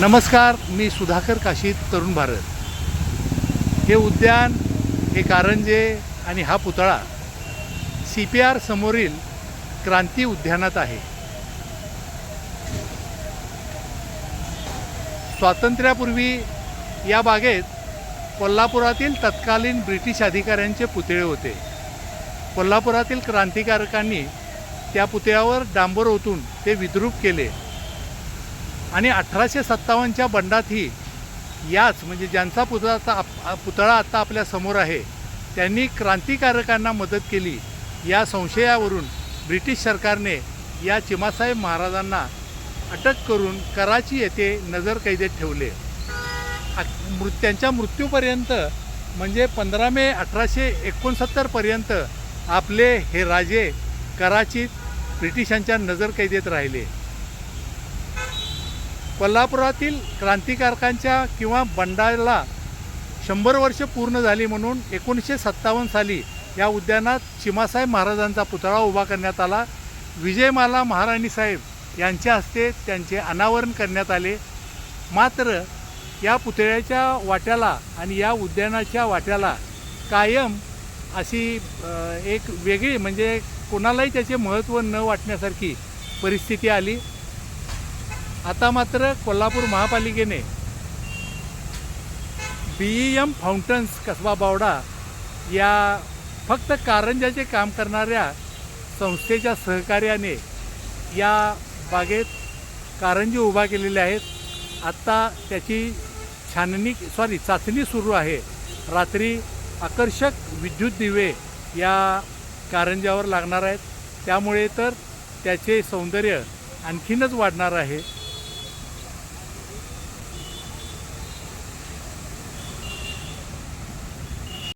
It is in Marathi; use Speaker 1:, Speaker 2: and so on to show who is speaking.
Speaker 1: नमस्कार मी सुधाकर काशीत तरुण भारत. हे उद्यान हे कारंजे आणि हा पुतळा सी पी आर समोरील क्रांती उद्यानात आहे. स्वातंत्र्यापूर्वी या बागेत कोल्हापुरातील तत्कालीन ब्रिटिश अधिकाऱ्यांचे पुतळे होते. कोल्हापुरातील क्रांतिकारकांनी त्या पुतळ्यावर डांबर ओतून ते विद्रूप केले. आणि अठराशे सत्तावन्नच्या बंडातही याच म्हणजे ज्यांचा पुतळा आता आप पुतळा आत्ता आपल्यासमोर आहे त्यांनी क्रांतिकारकांना मदत केली. या संशयावरून ब्रिटिश सरकारने या चिमासाहेब महाराजांना अटक करून कराची येथे नजर कैदेत ठेवले. आ- मृ त्यांच्या मृत्यूपर्यंत म्हणजे पंधरा मे अठराशे एकोणसत्तरपर्यंत आपले हे राजे कराचीत ब्रिटिशांच्या नजरकैदेत राहिले. कोल्हापुरातील क्रांतिकारकांच्या किंवा बंडाला शंभर वर्ष पूर्ण झाली म्हणून एकोणीसशे सत्तावन्न साली या उद्यानात चिमासाहेब महाराजांचा पुतळा उभा करण्यात आला. विजयमाला महाराणी साहेब यांच्या हस्ते त्यांचे अनावरण करण्यात आले. मात्र या पुतळ्याच्या वाट्याला आणि या उद्यानाच्या वाट्याला कायम अशी एक वेगळी म्हणजे कोणालाही त्याचे महत्त्व न वाटण्यासारखी परिस्थिती आली. आता मात्र कोल्हापूर महापालिकेने B E M fountains Kasba Bawada या फक्त कारंजाचे काम करणाऱ्या संस्थेच्या सहकार्याने या बागेत कारंजी उभा केलेल्या आहेत. आत्ता त्याची छाननी सॉरी चाचणी सुरू आहे. रात्री आकर्षक विद्युत दिवे या कारंजावर लागणार आहेत. त्यामुळे तर त्याचे सौंदर्य आणखीनच वाढणार आहे.